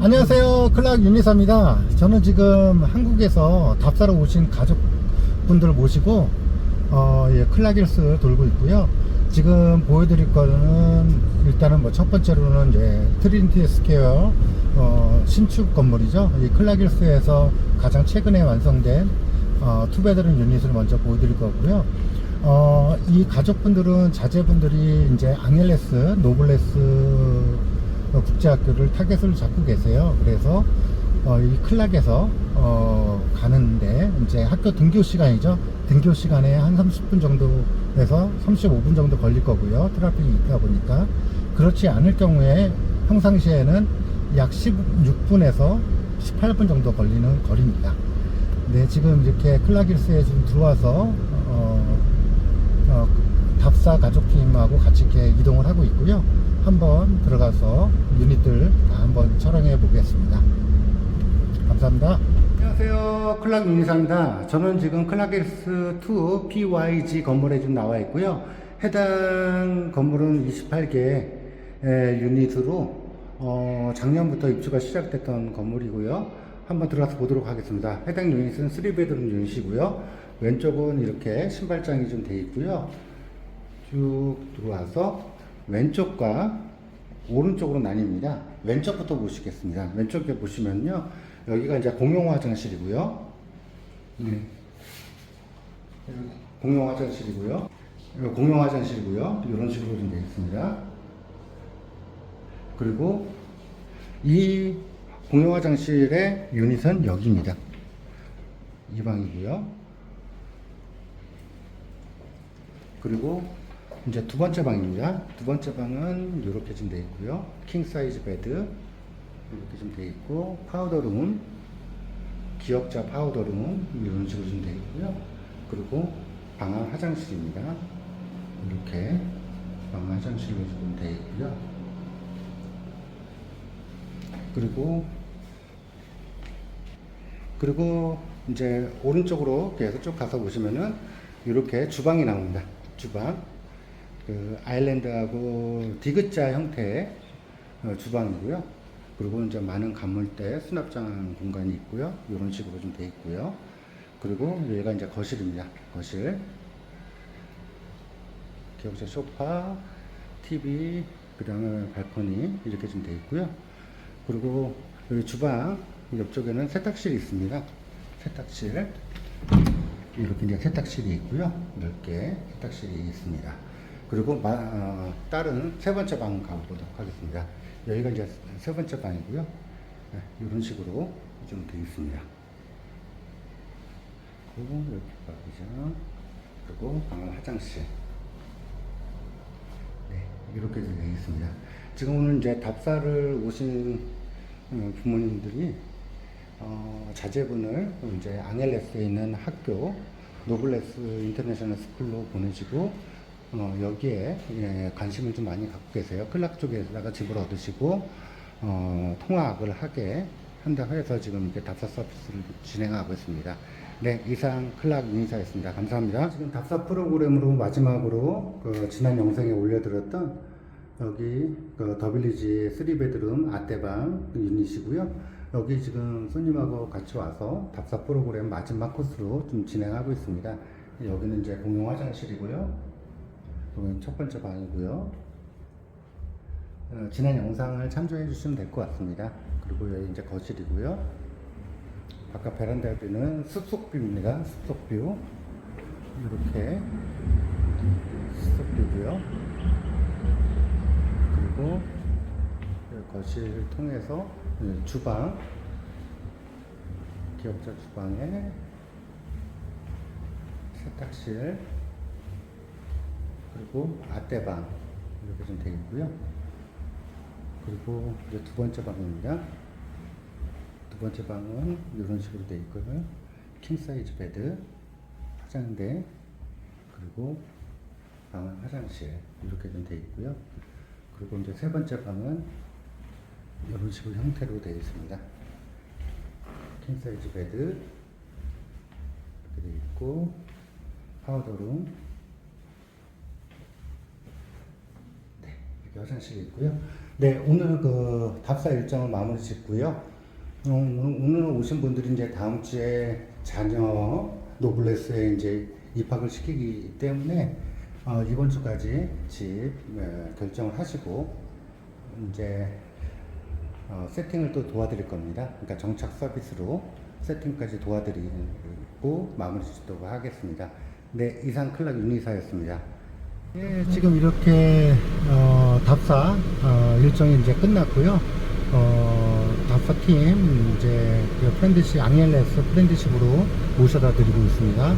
안녕하세요. 클락 유니사입니다. 저는 지금 한국에서 답사로 오신 가족분들 모시고 어, 예, 클락일스 돌고 있고요. 지금 보여드릴 거는 일단은 뭐 첫 번째로는 이제 트리니티 스퀘어 어, 신축 건물이죠. 이 클락일스에서 가장 최근에 완성된 어, 투베드룸 유닛을 먼저 보여드릴 거고요. 어, 이 가족분들은 자제분들이 이제 앙헬레스, 노블레스 어, 국제학교를 타겟을 잡고 계세요. 그래서 어, 이 클락에서 어, 가는데 이제 학교 등교 시간이죠. 등교 시간에 한 30분 정도에서 35분 정도 걸릴 거고요. 트래픽이 있다 보니까 그렇지 않을 경우에 평상시에는 약 16분에서 18분 정도 걸리는 거리입니다. 네, 지금 이렇게 클락일스에 지금 들어와서 어, 어, 답사 가족팀하고 같이 이렇게 이동을 하고 있고요. 한번 들어가서 유닛들 다 한번 촬영해 보겠습니다. 감사합니다. 안녕하세요. 클락 유니사입니다. 저는 지금 클락일스 2 PYG 건물에 지금 나와 있고요. 해당 건물은 28개 유닛으로 어, 작년부터 입주가 시작됐던 건물이고요. 한번 들어가서 보도록 하겠습니다. 해당 유닛은 3베드룸 유닛이고요. 왼쪽은 이렇게 신발장이 좀 돼 있고요. 쭉 들어와서 왼쪽과 오른쪽으로 나뉩니다. 왼쪽부터 보시겠습니다. 왼쪽에 보시면요. 여기가 이제 공용 화장실이고요. 네. 공용 화장실이고요. 공용 화장실이고요. 이런 식으로 좀 되어 있습니다. 그리고 이 공용 화장실의 유닛은 여기입니다. 이 방이고요. 그리고 이제 두 번째 방입니다. 두 번째 방은 이렇게 좀 되어 있고요. 킹 사이즈 베드 이렇게 좀 되어 있고 파우더룸 기역자 파우더룸 이런 식으로 좀 되어 있고요. 그리고 방안 화장실입니다. 이렇게 방안 화장실로 좀 되어 있고요. 그리고 그리고 이제 오른쪽으로 계속 쭉 가서 보시면은 이렇게 주방이 나옵니다. 주방. 그 아일랜드하고 디귿자 형태의 어, 주방이고요. 그리고 이제 많은 간물대 수납장 공간이 있고요. 이런 식으로 좀 돼 있고요. 그리고 여기가 이제 거실입니다. 거실. 기역자 소파, TV, 그 다음에 발코니 이렇게 좀 돼 있고요. 그리고 여기 주방 옆쪽에는 세탁실이 있습니다. 세탁실. 이렇게 이제 세탁실이 있고요. 넓게 세탁실이 있습니다. 그리고 마, 어, 다른 세 번째 방 가보도록 하겠습니다. 여기가 이제 세 번째 방이고요. 네, 이런 식으로 좀 되어 있습니다. 그리고 여기 방이죠. 그리고 방은 화장실. 네, 이렇게 되어 있습니다. 지금 오늘 이제 답사를 오신 어, 부모님들이 어, 자제분을 이제 앙헬레스에 있는 학교 노블레스 인터내셔널 스쿨로 보내시고 어, 여기에 예, 관심을 좀 많이 갖고 계세요. 클락 쪽에다가 집을 얻으시고 어, 통학을 하게 한다 해서 지금 이렇게 답사 서비스를 진행하고 있습니다. 네, 이상 클락 인사였습니다. 감사합니다. 지금 답사 프로그램으로 마지막으로 그 지난 영상에 올려드렸던 여기 그 더빌리지 3베드룸 아떼방 유닛이고요. 여기 지금 손님하고 같이 와서 답사 프로그램 마지막 코스로 좀 진행하고 있습니다. 여기는 이제 공용 화장실이고요. 여기는 첫 번째 방이고요. 어, 지난 영상을 참조해 주시면 될 것 같습니다. 그리고 여기 이제 거실이고요. 바깥 베란다 뷰는 숲속뷰입니다. 숲속뷰. 이렇게 숲속뷰고요. 그리고 이 거실 통해서 이 주방 기역자 주방에 세탁실 그리고 아떼방 이렇게 좀 되어 있고요. 그리고 이제 두 번째 방입니다. 두 번째 방은 이런 식으로 되어 있고요. 킹 사이즈 베드, 화장대, 그리고 방은 화장실 이렇게 좀 되어 있고요. 그리고 이제 세 번째 방은 이런 식으로 형태로 되어 있습니다. 킹 사이즈 베드 이렇게 되어 있고 파우더룸 네, 이렇게 화장실이 있고요. 네, 오늘 그 답사 일정을 마무리 짓고요. 어, 오늘 오신 분들이 이제 다음 주에 자녀 노블레스에 이제 입학을 시키기 때문에 어, 이번 주까지 집 에, 결정을 하시고 이제 어, 세팅을 또 도와드릴 겁니다. 그러니까 정착 서비스로 세팅까지 도와드리고 마무리 짓도록 하겠습니다. 네, 이상 클락 윤리사였습니다. 네, 지금 이렇게 어, 답사 어, 일정이 이제 끝났고요. 어, 답사 팀 이제 그 프렌드십 앙헬레스 프렌드십으로 모셔다 드리고 있습니다.